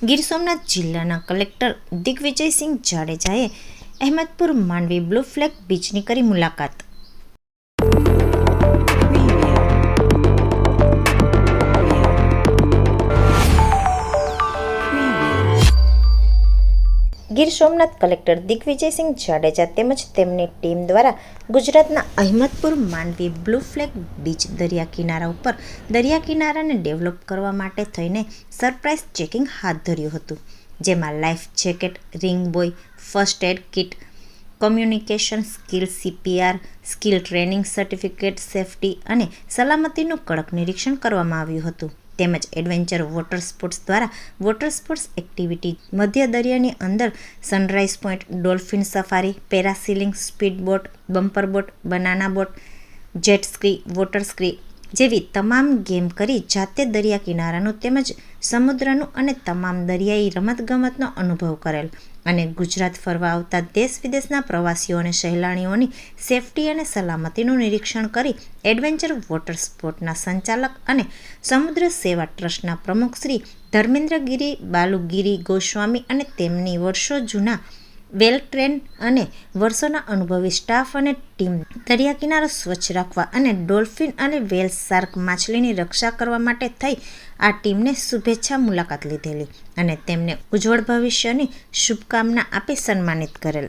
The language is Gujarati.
ગીર સોમનાથ જિલ્લાના કલેક્ટર દિગ્વિજયસિંહ જાડેજાએ અહેમદપુર માંડવી બ્લુ ફ્લેગ બીચની કરી મુલાકાત. ગીર સોમનાથ કલેક્ટર દિગ્વિજયસિંહ જાડેજા તેમજ તેમની ટીમ દ્વારા ગુજરાતના Ahmedpur Mandvi blue flag beach દરિયા કિનારા ઉપર દરિયા કિનારાને ડેવલપ કરવા માટે થઈને સરપ્રાઇઝ ચેકિંગ હાથ ધર્યું હતું, જેમાં life jacket, ring buoy, first aid kit, communication skill, CPR, skill training certificate, safety અને સલામતીનું કડક નિરીક્ષણ કરવામાં આવ્યું હતું. તેમજ એડવેન્ચર વોટર સ્પોર્ટ્સ દ્વારા વોટર સ્પોર્ટ્સ એક્ટિવિટી મધ્ય દરિયાની અંદર sunrise point, dolphin safari, parasailing speed boat bumper boat, banana boat, jet ski, water ski જેવી તમામ ગેમ કરી જાતે દરિયા કિનારાનું તેમજ સમુદ્રનું અને તમામ દરિયાઈ રમતગમતનો અનુભવ કરેલ. અને ગુજરાત ફરવા આવતા દેશ વિદેશના પ્રવાસીઓ અને સહેલાણીઓની સેફટી અને સલામતીનું નિરીક્ષણ કરી એડવેન્ચર વોટર સ્પોર્ટના સંચાલક અને સમુદ્ર સેવા ટ્રસ્ટના પ્રમુખ શ્રી ધર્મેન્દ્રગીરી બાલુગીરી ગોસ્વામી અને તેમની વર્ષો જૂના વેલ ટ્રેન અને વર્ષોના અનુભવી સ્ટાફ અને ટીમ દરિયા કિનારો સ્વચ્છ રાખવા અને ડોલ્ફિન અને વેલ શાર્ક માછલીની રક્ષા કરવા માટે થઈ આ ટીમને શુભેચ્છા મુલાકાત લીધેલી અને તેમને ઉજ્જવળ ભવિષ્યની શુભકામના આપી સન્માનિત કરેલ.